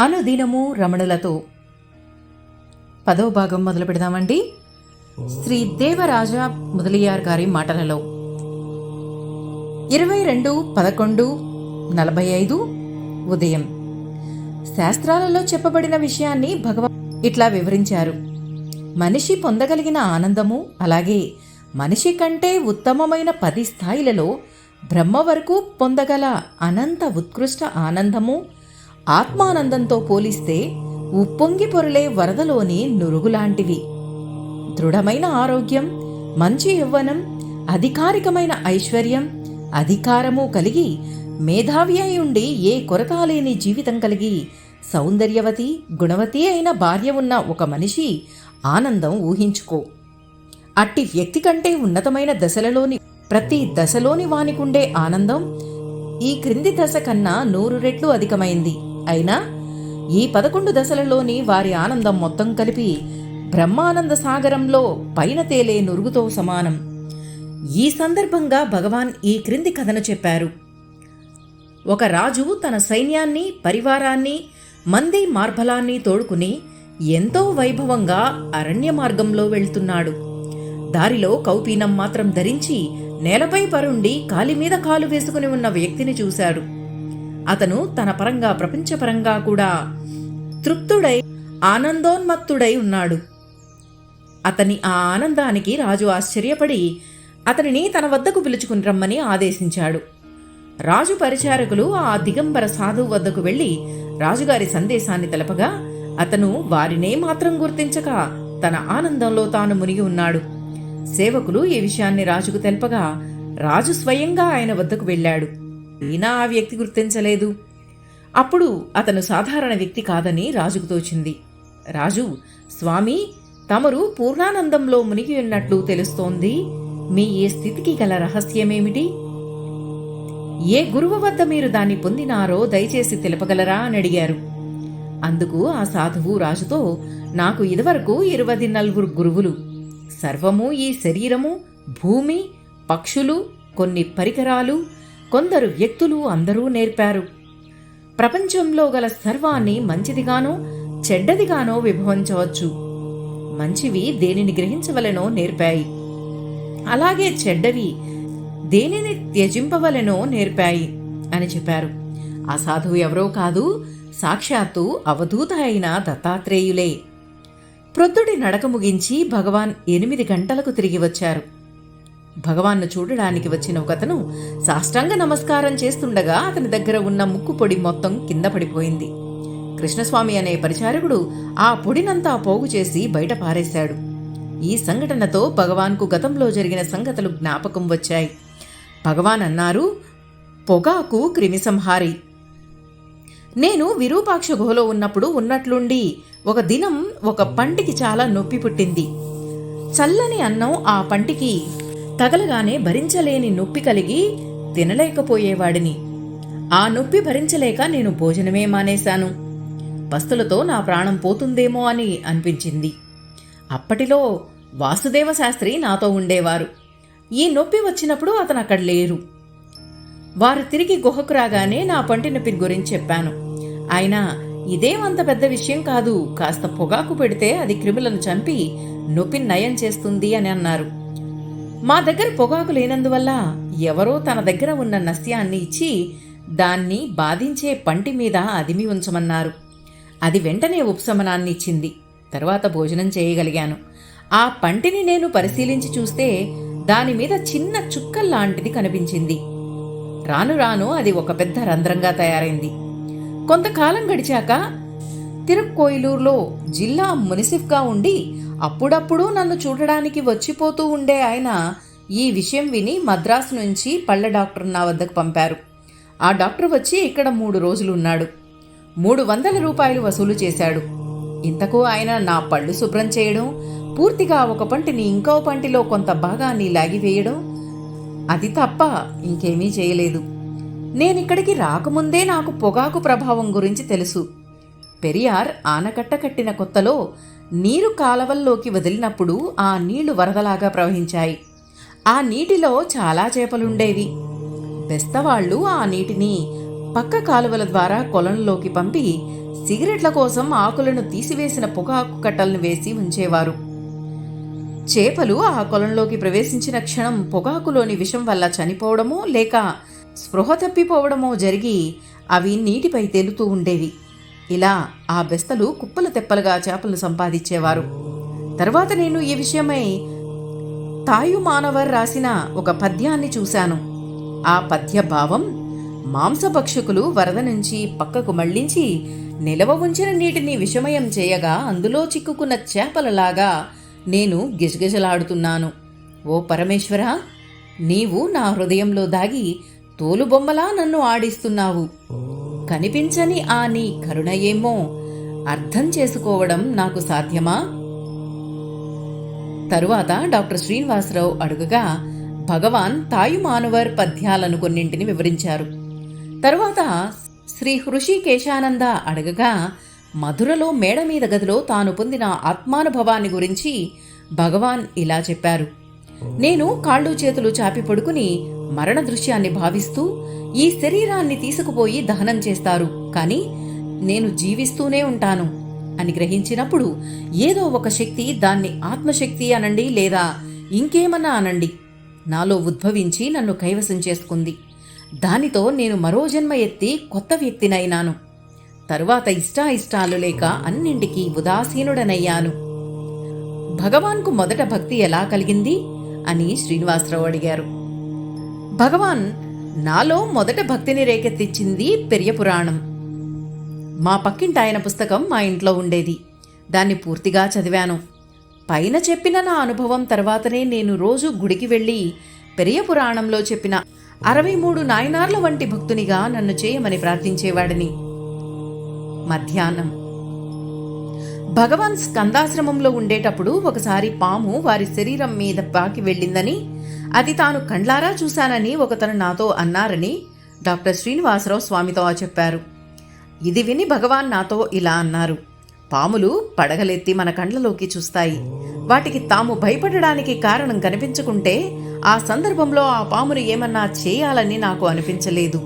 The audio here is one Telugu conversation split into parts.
అనుదినము రమణులతో. పదో భాగం మొదలు పెడదామండి. శ్రీ దేవరాజ ముదలియార్ గారి మాటలలో. ఇరవై రెండు పదకొండు నలభై ఐదు ఉదయం. శాస్త్రాలలో చెప్పబడిన విషయాన్ని భగవాన్ ఇట్లా వివరించారు. మనిషి పొందగలిగిన ఆనందము అలాగే మనిషి కంటే ఉత్తమమైన పది స్థాయిలలో బ్రహ్మ వరకు పొందగల అనంత ఉత్కృష్ట ఆనందము ఆత్మానందంతో పోలిస్తే ఉప్పొంగి పొరలే వరదలోని నురుగులాంటివి. దృఢమైన ఆరోగ్యం మంచి యవ్వనం అధికారికమైన ఐశ్వర్యం అధికారము కలిగి మేధావి అయి ఉండి ఏ కొరత లేని జీవితం కలిగి సౌందర్యవతి గుణవతి అయిన భార్య ఉన్న ఒక మనిషి ఆనందం ఊహించుకో. అట్టి వ్యక్తి కంటే ఉన్నతమైన దశలలోని ప్రతి దశలోని వానికుండే ఆనందం ఈ క్రింది దశ కన్నా నూరు రెట్లు అధికమైంది. అయినా ఈ పదకొండు దశలలోని వారి ఆనందం మొత్తం కలిపి బ్రహ్మానంద సాగరంలో పైన తేలే నురుగుతో సమానం. ఈ సందర్భంగా భగవాన్ ఈ క్రింది కథను చెప్పారు. ఒక రాజు తన సైన్యాన్ని పరివారాన్ని మంది మార్బలాన్ని తోడుకుని ఎంతో వైభవంగా అరణ్య మార్గంలో వెళ్తున్నాడు. దారిలో కౌపీనం మాత్రం ధరించి నేలపై పరుండి కాలి మీద కాలు వేసుకుని ఉన్న వ్యక్తిని చూశాడు. అతను తన పరంగా ప్రపంచపరంగా కూడా తృప్తుడై ఆనందోన్మత్తుడై ఉన్నాడు. అతని ఆ ఆనందానికి రాజు ఆశ్చర్యపడి అతనిని తన వద్దకు పిలుచుకుని రమ్మని ఆదేశించాడు. రాజు పరిచారకులు ఆ దిగంబర సాధువు వద్దకు వెళ్ళి రాజుగారి సందేశాన్ని తెలపగా అతను వారినే మాత్రం గుర్తించక తన ఆనందంలో తాను మునిగి ఉన్నాడు. సేవకులు ఈ విషయాన్ని రాజుకు తెలపగా రాజు స్వయంగా ఆయన వద్దకు వెళ్ళాడు. అయినా ఆ వ్యక్తి గుర్తించలేదు. అప్పుడు అతను సాధారణ వ్యక్తి కాదని రాజుకు తోచింది. రాజు స్వామి తమరు పూర్ణానందంలో మునిగి ఉన్నట్లు తెలుస్తోంది. మీ ఈ స్థితికి గల రహస్యమేమిటి? ఏ గురువు వద్ద మీరు దాన్ని పొందినారో దయచేసి తెలుపగలరా? అని అడిగారు. అందుకు ఆ సాధువు రాజుతో నాకు ఇదివరకు ఇరవై నలుగురు గురువులు. సర్వము ఈ శరీరము భూమి పక్షులు కొన్ని పరికరాలు కొందరు వ్యక్తులు అందరూ నేర్పారు. ప్రపంచంలో గల సర్వాన్ని మంచిదిగానో చెడ్డదిగానో విభవించవచ్చు మంచివి దేనిని గ్రహించవలెనో నేర్పాయి. అలాగే చెడ్డవి దేనిని త్యజింపవలెనో నేర్పాయి అని చెప్పారు. ఆ సాధువు ఎవరో కాదు సాక్షాత్తు అవధూత అయిన దత్తాత్రేయులే. ప్రొద్దుడి నడక ముగించి భగవాన్ ఎనిమిది గంటలకు తిరిగి వచ్చారు. భగవాన్ను చూడడానికి వచ్చిన ఒకతను సాష్టాంగ నమస్కారం చేస్తుండగా అతని దగ్గర ఉన్న ముక్కు పొడి మొత్తం కింద పడిపోయింది. కృష్ణస్వామి అనే పరిచారకుడు ఆ పొడినంతా పోగు చేసి బయట పారేశాడు. ఈ సంఘటనతో భగవాన్కు గతంలో జరిగిన సంగతులు జ్ఞాపకం వచ్చాయి. భగవాన్ అన్నారు పొగాకు క్రిమిసంహారి. నేను విరూపాక్ష గుహలో ఉన్నప్పుడు ఉన్నట్లుండి ఒక దినం ఒక పంటికి చాలా నొప్పి పుట్టింది. చల్లని అన్నం ఆ పంటికి తగలగానే భరించలేని నొప్పి కలిగి తినలేకపోయేవాడిని. ఆ నొప్పి భరించలేక నేను భోజనమే మానేశాను. పస్తులతో నా ప్రాణం పోతుందేమో అని అనిపించింది. అప్పటిలో వాసుదేవ శాస్త్రి నాతో ఉండేవారు. ఈ నొప్పి వచ్చినప్పుడు అతను అక్కడ లేరు. వారు తిరిగి గుహకు రాగానే నా పంటి నొప్పి గురించి చెప్పాను. ఆయన ఇదేమంత పెద్ద విషయం కాదు కాస్త పొగాకు పెడితే అది క్రిములను చంపి నొప్పిని నయం చేస్తుంది అని అన్నారు. మా దగ్గర పొగాకు లేనందువల్ల ఎవరో తన దగ్గర ఉన్న నస్యాన్ని ఇచ్చి దాన్ని బాధించే పంటి మీద అదిమి ఉంచమన్నారు. అది వెంటనే ఉపశమనాన్ని ఇచ్చింది. తర్వాత భోజనం చేయగలిగాను. ఆ పంటిని నేను పరిశీలించి చూస్తే దాని మీద చిన్న చుక్కల్లాంటిది కనిపించింది. రాను రాను అది ఒక పెద్ద రంధ్రంగా తయారైంది. కొంతకాలం గడిచాక తిరుక్కోయిలూరులో జిల్లా మునిసిఫ్గా ఉండి అప్పుడప్పుడు నన్ను చూడడానికి వచ్చిపోతూ ఉండే ఆయన ఈ విషయం విని మద్రాసు నుంచి పళ్ళ డాక్టర్ నా వద్దకు పంపారు. ఆ డాక్టర్ వచ్చి ఇక్కడ మూడు రోజులు ఉన్నాడు. మూడు వందల రూపాయలు వసూలు చేశాడు. ఇంతకు ఆయన నా పళ్ళు శుభ్రం చేయడం పూర్తిగా ఒక పంటిని ఇంకో పంటిలో కొంత భాగాన్ని లాగివేయడం అది తప్ప ఇంకేమీ చేయలేదు. నేనిక్కడికి రాకముందే నాకు పొగాకు ప్రభావం గురించి తెలుసు. పెరియార్ ఆనకట్ట కట్టిన కొత్తలో నీరు కాలవల్లోకి వదిలినప్పుడు ఆ నీళ్ళు వరదలాగా ప్రవహించాయి. ఆ నీటిలో చాలా చేపలుండేవి. బెస్తవాళ్ళు ఆ నీటిని పక్క కాలువల ద్వారా కొలంలోకి పంపి సిగరెట్ల కోసం ఆకులను తీసివేసిన పొగాకు కట్టలను వేసి ఉంచేవారు. చేపలు ఆ కొలంలోకి ప్రవేశించిన క్షణం పొగాకులోని విషం వల్ల చనిపోవడమో లేక స్పృహ తప్పిపోవడమో జరిగి అవి నీటిపై తేలుతూ ఉండేవి. ఇలా ఆ బెస్తలు కుప్పలు తెప్పలుగా చేపలు సంపాదించేవారు. తర్వాత నేను ఈ విషయమై తాయు మానవర్ రాసిన ఒక పద్యాన్ని చూశాను. ఆ పద్య భావం మాంసభక్షకులు వరద నుంచి పక్కకు మళ్ళించి నిలవ ఉంచిన నీటిని విషమయం చేయగా అందులో చిక్కుకున్న చేపలలాగా నేను గిజగిజలాడుతున్నాను. ఓ పరమేశ్వర నీవు నా హృదయంలో దాగి తోలుబొమ్మలా నన్ను ఆడిస్తున్నావు. కనిపించని ఆ నీ కరుణ ఏమో అర్థం చేసుకోవడం నాకు సాధ్యమా? తరువాత డాక్టర్ శ్రీనివాసరావు అడుగగా భగవాన్ తాయుమానువర్ పద్యాలను కొన్నింటిని వివరించారు. తరువాత శ్రీ హృషికేశానంద అడగగా మధురలో మేడ మీద గదిలో తాను పొందిన ఆత్మానుభవాన్ని గురించి భగవాన్ ఇలా చెప్పారు. నేను కాళ్ళు చేతులు చాపి పడుకుని మరణ దృశ్యాన్ని భావిస్తూ ఈ శరీరాన్ని తీసుకుపోయి దహనం చేస్తారు. కానీ నేను జీవిస్తూనే ఉంటాను అని గ్రహించినప్పుడు ఏదో ఒక శక్తి దాన్ని ఆత్మశక్తి అనండి లేదా ఇంకేమన్నా అనండి నాలో ఉద్భవించి నన్ను కైవసం చేసుకుంది. దానితో నేను మరో జన్మ ఎత్తి కొత్త వ్యక్తినైనాను. తరువాత ఇష్టాయిష్టాలు లేక అన్నింటికీ ఉదాసీనుడనయ్యాను. భగవాన్కు మొదట భక్తి ఎలా కలిగింది? అని శ్రీనివాసరావు అడిగారు. భగవాన్ నాలో మొదట భక్తిని రేకెత్తించింది పెరియ పురాణం. మా పక్కింటి ఆయన పుస్తకం మా ఇంట్లో ఉండేది. దాన్ని పూర్తిగా చదివాను. పైన చెప్పిన నా అనుభవం తర్వాతనే నేను రోజు గుడికి వెళ్ళి పెరియ పురాణంలో చెప్పిన అరవై మూడు నాయనార్ల వంటి భక్తునిగా నన్ను చేయమని ప్రార్థించేవాడిని. మధ్యాహ్నం భగవాన్ స్కందాశ్రమంలో ఉండేటప్పుడు ఒకసారి పాము వారి శరీరం మీద పాకి వెళ్ళిందని అది తాను కండ్లారా చూశానని ఒకతను నాతో అన్నారని డాక్టర్ శ్రీనివాసరావు స్వామితో చెప్పారు. ఇది విని భగవాన్ నాతో ఇలా అన్నారు. పాములు పడగలెత్తి మన కండ్లలోకి చూస్తాయి. వాటికి తాము భయపడడానికి కారణం కనిపించుకుంటే ఆ సందర్భంలో ఆ పామును ఏమన్నా చేయాలని నాకు అనిపించలేదు.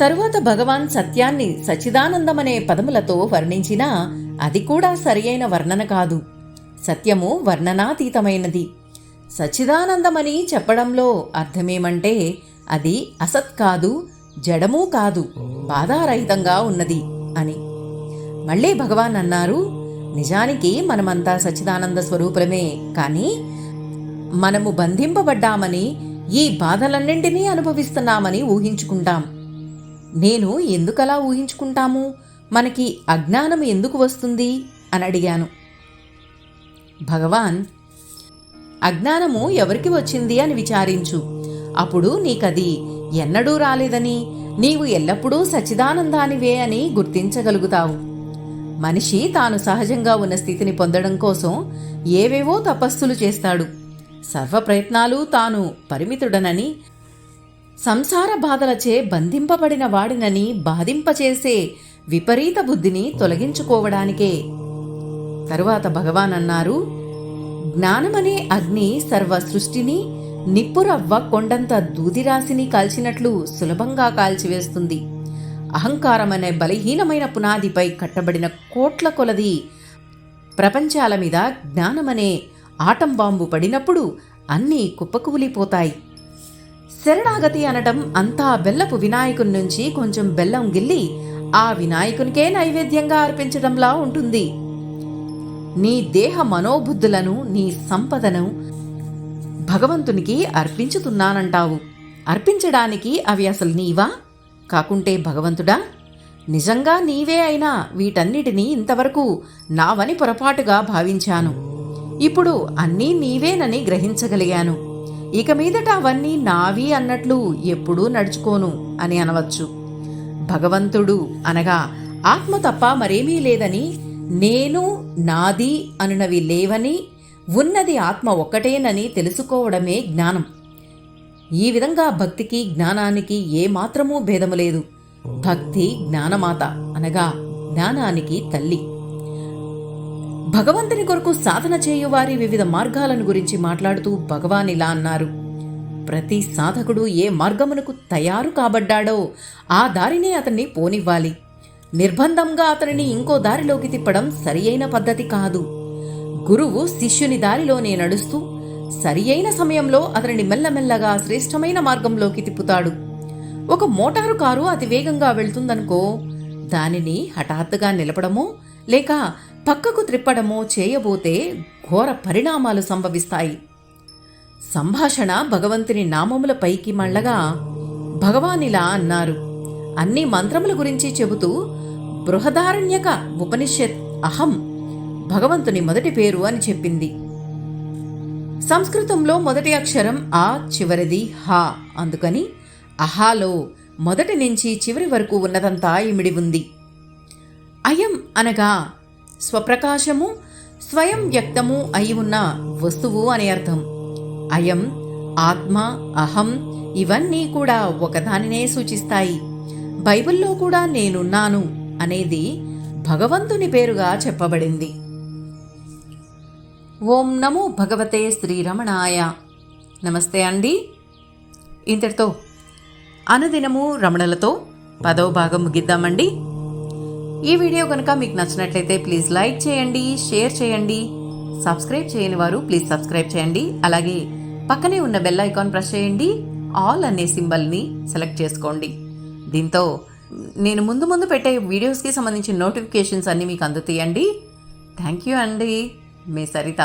తరువాత భగవాన్ సత్యాన్ని సచిదానందమనే పదములతో వర్ణించినా అది కూడా సరియైన వర్ణన కాదు. సత్యము వర్ణనాతీతమైనది. సచ్చిదానందమని చెప్పడంలో అర్థమేమంటే అది అసత్ కాదు జడమూ కాదు బాధారహితంగా ఉన్నది అని. మళ్ళీ భగవాన్ అన్నారు నిజానికి మనమంతా సచ్చిదానంద స్వరూపులమే కానీ మనము బంధింపబడ్డామని ఈ బాధలన్నింటినీ అనుభవిస్తున్నామని ఊహించుకుంటాం. నేను ఎందుకలా ఊహించుకుంటాము? మనకి అజ్ఞానం ఎందుకు వస్తుంది? అని అడిగాను. భగవాన్ అజ్ఞానము ఎవరికి వచ్చింది అని విచారించు. అప్పుడు నీకది ఎన్నడూ రాలేదని నీవు ఎల్లప్పుడూ సచ్చిదానందానివే అని గుర్తించగలుగుతావు. మనిషి తాను సహజంగా ఉన్న స్థితిని పొందడం కోసం ఏవేవో తపస్సులు చేస్తాడు. సర్వ ప్రయత్నాలు తాను పరిమితుడనని సంసార బాధలచే బంధింపబడిన వాడినని బాధింపచేసే విపరీత బుద్ధిని తొలగించుకోవడానికే. తరువాత భగవాన్ అన్నారు జ్ఞానమనే అగ్ని సర్వ సృష్టిని నిప్పురవ్వ కొండంత దూదిరాశిని కాల్చినట్లు సులభంగా కాల్చివేస్తుంది. అహంకారమనే బలహీనమైన పునాదిపై కట్టబడిన కోట్ల కొలది ప్రపంచాల మీద జ్ఞానమనే ఆటం బాంబు పడినప్పుడు అన్నీ కుప్పకూలిపోతాయి. శరణాగతి అనటం అంతా బెల్లపు వినాయకుని నుంచి కొంచెం బెల్లం గిల్లి ఆ వినాయకునికే నైవేద్యంగా అర్పించడంలా ఉంటుంది. నీ దేహ మనోబుద్ధులను నీ సంపదను భగవంతునికి అర్పించుతున్నానంటావు. అర్పించడానికి అవి అసలు నీవా? కాకుంటే భగవంతుడా నిజంగా నీవే అయినా వీటన్నిటినీ ఇంతవరకు నావని పొరపాటుగా భావించాను. ఇప్పుడు అన్నీ నీవేనని గ్రహించగలిగాను. ఇక మీదట అవన్నీ నావి అన్నట్లు ఎప్పుడూ నడుచుకోను అని అనవచ్చు. భగవంతుడు అనగా ఆత్మ తప్ప మరేమీ లేదని నేను నాది అనునవి లేవని ఉన్నది ఆత్మ ఒక్కటేనని తెలుసుకోవడమే జ్ఞానం. ఈ విధంగా భక్తికి జ్ఞానానికి ఏమాత్రమూ భేదము లేదు. భక్తి జ్ఞానమాత అనగా జ్ఞానానికి తల్లి. భగవంతుని కొరకు సాధన చేయువారి వివిధ మార్గాలను గురించి మాట్లాడుతూ భగవాన్ ఇలా అన్నారు. ప్రతి సాధకుడు ఏ మార్గమునకు తయారు కాబడ్డాడో ఆ దారినే అతన్ని పోనివ్వాలి. నిర్బంధంగా అతనిని ఇంకో దారిలోకి తిప్పడం సరియైన పద్ధతి కాదు. గురువు శిష్యుని దారిలోనే నడుస్తూ సరియైన సమయంలో అతనిని మెల్లమెల్లగా శ్రేష్టమైన మార్గంలోకి తిప్పుతాడు. ఒక మోటారు కారు అతి వేగంగా వెళ్తుందనుకో దానిని హఠాత్తుగా నిలపడమో లేక పక్కకు త్రిప్పడమో చేయబోతే ఘోర పరిణామాలు సంభవిస్తాయి. సంభాషణ భగవంతుని నామముల పైకి మళ్ళగా భగవానిలా అన్నారు. అన్ని మంత్రముల గురించి చెబుతూ బృహదారణ్యక ఉపనిషత్ అహం భగవంతుని మొదటి పేరు అని చెప్పింది. సంస్కృతంలో మొదటి అక్షరం ఆ చివరిది హా అందుకని అహాలో మొదటి నుంచి చివరి వరకు ఉన్నదంతా ఇమిడి ఉంది. అయం అనగా స్వప్రకాశము స్వయం వ్యక్తము అయి ఉన్న వస్తువు అని అర్థం. అయం ఆత్మ అహం ఇవన్నీ కూడా ఒకదానినే సూచిస్తాయి. బైబిల్లో కూడా నేనున్నాను అనేది భగవంతుని పేరుగా చెప్పబడింది. ఓం నమో భగవతే శ్రీరమణాయ. నమస్తే అండి. ఇంతటితో అనుదినము రమణలతో పదవ భాగం ముగిద్దామండి. ఈ వీడియో కనుక మీకు నచ్చినట్లయితే ప్లీజ్ లైక్ చేయండి షేర్ చేయండి సబ్స్క్రైబ్ చేయని వారు ప్లీజ్ సబ్స్క్రైబ్ చేయండి. అలాగే పక్కనే ఉన్న బెల్ ఐకాన్ ప్రెస్ చేయండి. ఆల్ అనే సింబల్ని సెలెక్ట్ చేసుకోండి. దీంతో నేను ముందు ముందు పెట్టే వీడియోస్కి సంబంధించిన నోటిఫికేషన్స్ అన్నీ మీకు అందుతాయండి. థ్యాంక్ యూ అండి. మీ సరిత.